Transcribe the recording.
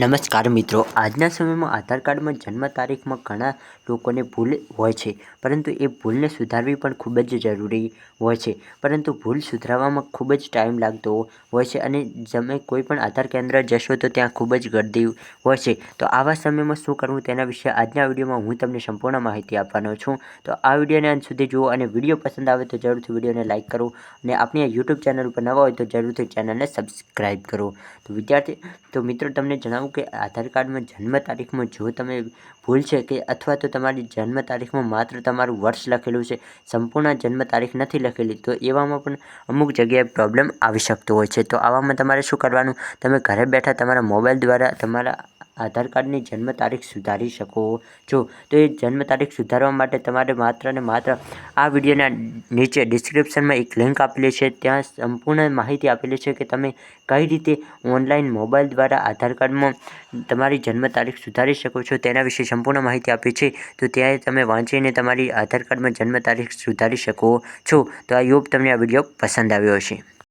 નમસ્કાર મિત્રો. આજના સમયમાં આધાર કાર્ડમાં જન્મ તારીખમાં ઘણા લોકોને ભૂલ હોય છે, પરંતુ એ ભૂલને સુધારવી પણ ખૂબ જ જરૂરી હોય છે. પરંતુ ભૂલ સુધારવામાં ખૂબ જ ટાઈમ લાગતો હોય છે અને તમે કોઈ પણ આધાર કેન્દ્ર જશો તો ત્યાં ખૂબ જ ગર્દી હોય છે. તો આવા સમયમાં શું કરવું તેના વિશે આજના વિડીયોમાં હું તમને સંપૂર્ણ માહિતી આપવાનો છું. તો આ વિડીયોને અંત સુધી જુઓ અને વીડિયો પસંદ આવે તો જરૂરથી વિડીયોને લાઇક કરો અને આપણી યુટ્યુબ ચેનલ ઉપર નવા હોય તો જરૂરથી ચેનલને સબસ્ક્રાઈબ કરો. તો વિદ્યાર્થી, તો મિત્રો તમને જણાવું કે આધાર કાર્ડમાં જન્મ તારીખમાં જો તમે ભૂલ છે કે અથવા તો તમારી જન્મ તારીખમાં માત્ર તમારું વર્ષ લખેલું છે, સંપૂર્ણ જન્મ તારીખ નથી લખેલી, તો એવામાં પણ અમુક જગ્યાએ પ્રોબ્લેમ આવી શકતો હોય છે. તો આવામાં તમારે શું કરવાનું? તમે ઘરે બેઠા તમારા મોબાઈલ દ્વારા તમારા આધાર કાર્ડની જન્મ તારીખ સુધારી શકો છો. તો એ જન્મ તારીખ સુધારવા માટે તમારે માત્ર ને માત્ર આ વિડીયોના નીચે ડિસ્ક્રિપ્શનમાં એક લિંક આપેલી છે. ત્યાં સંપૂર્ણ માહિતી આપેલી છે કે તમે કઈ રીતે ઓનલાઈન મોબાઈલ દ્વારા આધાર કાર્ડમાં તમારી જન્મ તારીખ સુધારી શકો છો તેના વિશે સંપૂર્ણ માહિતી આપી છે. તો ત્યાં તમે વાંચીને તમારી આધાર કાર્ડમાં જન્મ તારીખ સુધારી શકો છો. તો આ યોગ તમને આ વીડિયો પસંદ આવ્યો હશે.